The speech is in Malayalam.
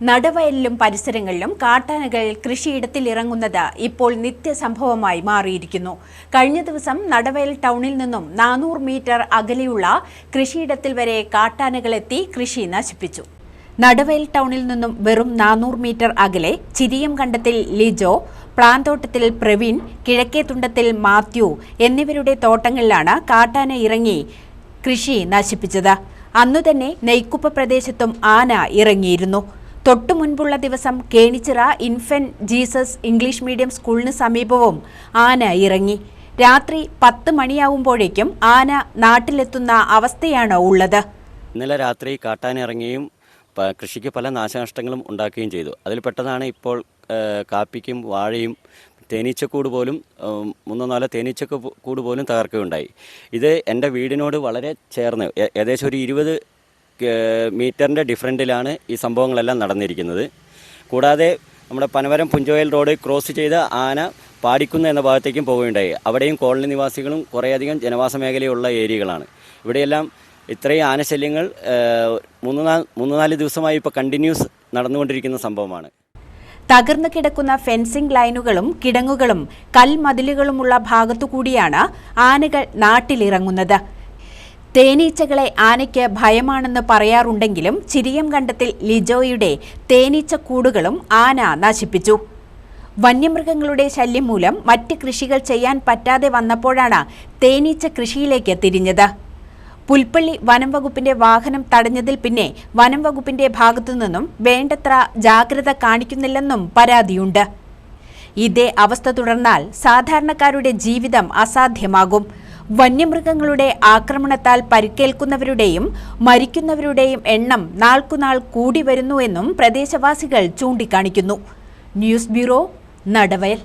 നടവയലിലും പരിസരങ്ങളിലും കാട്ടാനകൾ കൃഷിയിടത്തിൽ ഇറങ്ങുന്നത് ഇപ്പോൾ നിത്യസംഭവമായി മാറിയിരിക്കുന്നു. കഴിഞ്ഞ ദിവസം നടവയൽ ടൗണിൽ നിന്നും നാനൂറ് മീറ്റർ അകലെയുള്ള കൃഷിയിടത്തിൽ വരെ കാട്ടാനകളെത്തി കൃഷി നശിപ്പിച്ചു. നടവയൽ ടൗണിൽ നിന്നും വെറും നാനൂറ് മീറ്റർ അകലെ ചിരിയം കണ്ടത്തിൽ ലിജോ പ്ലാന്തോട്ടത്തിൽ പ്രവീൺ കിഴക്കേത്തുണ്ടത്തിൽ മാത്യു എന്നിവരുടെ തോട്ടങ്ങളിലാണ് കാട്ടാന ഇറങ്ങി കൃഷി നശിപ്പിച്ചത്. അന്നുതന്നെ നെയ്ക്കുപ്പ പ്രദേശത്തും ആന ഇറങ്ങിയിരുന്നു. തൊട്ടു മുൻപുള്ള ദിവസം Kenichira infant Jesus English medium സ്കൂളിന് സമീപവും ആന ഇറങ്ങി. രാത്രി പത്ത് മണിയാവുമ്പോഴേക്കും ആന നാട്ടിലെത്തുന്ന അവസ്ഥയാണ് ഉള്ളത്. ഇന്നലെ രാത്രി കാട്ടാന ഇറങ്ങുകയും കൃഷിക്ക് പല നാശനഷ്ടങ്ങളും ഉണ്ടാക്കുകയും ചെയ്തു. അതിൽ പെട്ടതാണ് ഇപ്പോൾ കാപ്പിക്കും വാഴയും തേനീച്ചക്കൂട് പോലും മൂന്നോ നാലോ തേനീച്ചക്കൂട് പോലും തകർക്കുകയുണ്ടായി. ഇത് എന്റെ വീടിനോട് വളരെ ചേർന്ന് ഏകദേശം ഒരു ഇരുപത് മീറ്ററിന്റെ ഡിഫറന്റിലാണ് ഈ സംഭവങ്ങളെല്ലാം നടന്നിരിക്കുന്നത്. കൂടാതെ നമ്മുടെ പനവരം പുഞ്ചോയൽ റോഡ് ക്രോസ് ചെയ്ത ആന പാടിക്കുന്ന് എന്ന ഭാഗത്തേക്കും പോവുകയുണ്ടായി. അവിടെയും കോളനി നിവാസികളും കുറേയധികം ജനവാസ മേഖലയുള്ള ഏരിയകളാണ്. ഇവിടെയെല്ലാം ഇത്രയും ആനശല്യങ്ങൾ മൂന്ന് നാല് മൂന്ന് നാല് ദിവസമായി ഇപ്പോൾ കണ്ടിന്യൂസ് നടന്നുകൊണ്ടിരിക്കുന്ന സംഭവമാണ്. തകർന്നു കിടക്കുന്ന ഫെൻസിംഗ് ലൈനുകളും കിടങ്ങുകളും കൽമതിലുകളുമുള്ള ഭാഗത്തുകൂടിയാണ് ആനകൾ നാട്ടിലിറങ്ങുന്നത്. തേനീച്ചകളെ ആനയ്ക്ക് ഭയമാണെന്ന് പറയാറുണ്ടെങ്കിലും ചിരിയം കണ്ടത്തിൽ ലിജോയുടെ തേനീച്ച കൂടുകളും ആന നശിപ്പിച്ചു. വന്യമൃഗങ്ങളുടെ ശല്യം മൂലം മറ്റ് കൃഷികൾ ചെയ്യാൻ പറ്റാതെ വന്നപ്പോഴാണ് തേനീച്ച കൃഷിയിലേക്ക് തിരിഞ്ഞത്. പുൽപ്പള്ളി വനം വകുപ്പിന്റെ വാഹനം തടഞ്ഞതിൽ പിന്നെ വനം വകുപ്പിന്റെ ഭാഗത്തു നിന്നും വേണ്ടത്ര ജാഗ്രത കാണിക്കുന്നില്ലെന്നും പരാതിയുണ്ട്. ഇതേ അവസ്ഥ തുടർന്നാൽ സാധാരണക്കാരുടെ ജീവിതം അസാധ്യമാകും. വന്യമൃഗങ്ങളുടെ ആക്രമണത്താൽ പരിക്കേൽക്കുന്നവരുടെയും മരിക്കുന്നവരുടെയും എണ്ണം നാൾക്കുനാൾ കൂടി വരുന്നുവെന്നും പ്രദേശവാസികൾ ചൂണ്ടിക്കാണിക്കുന്നു. News bureau Nadavayal.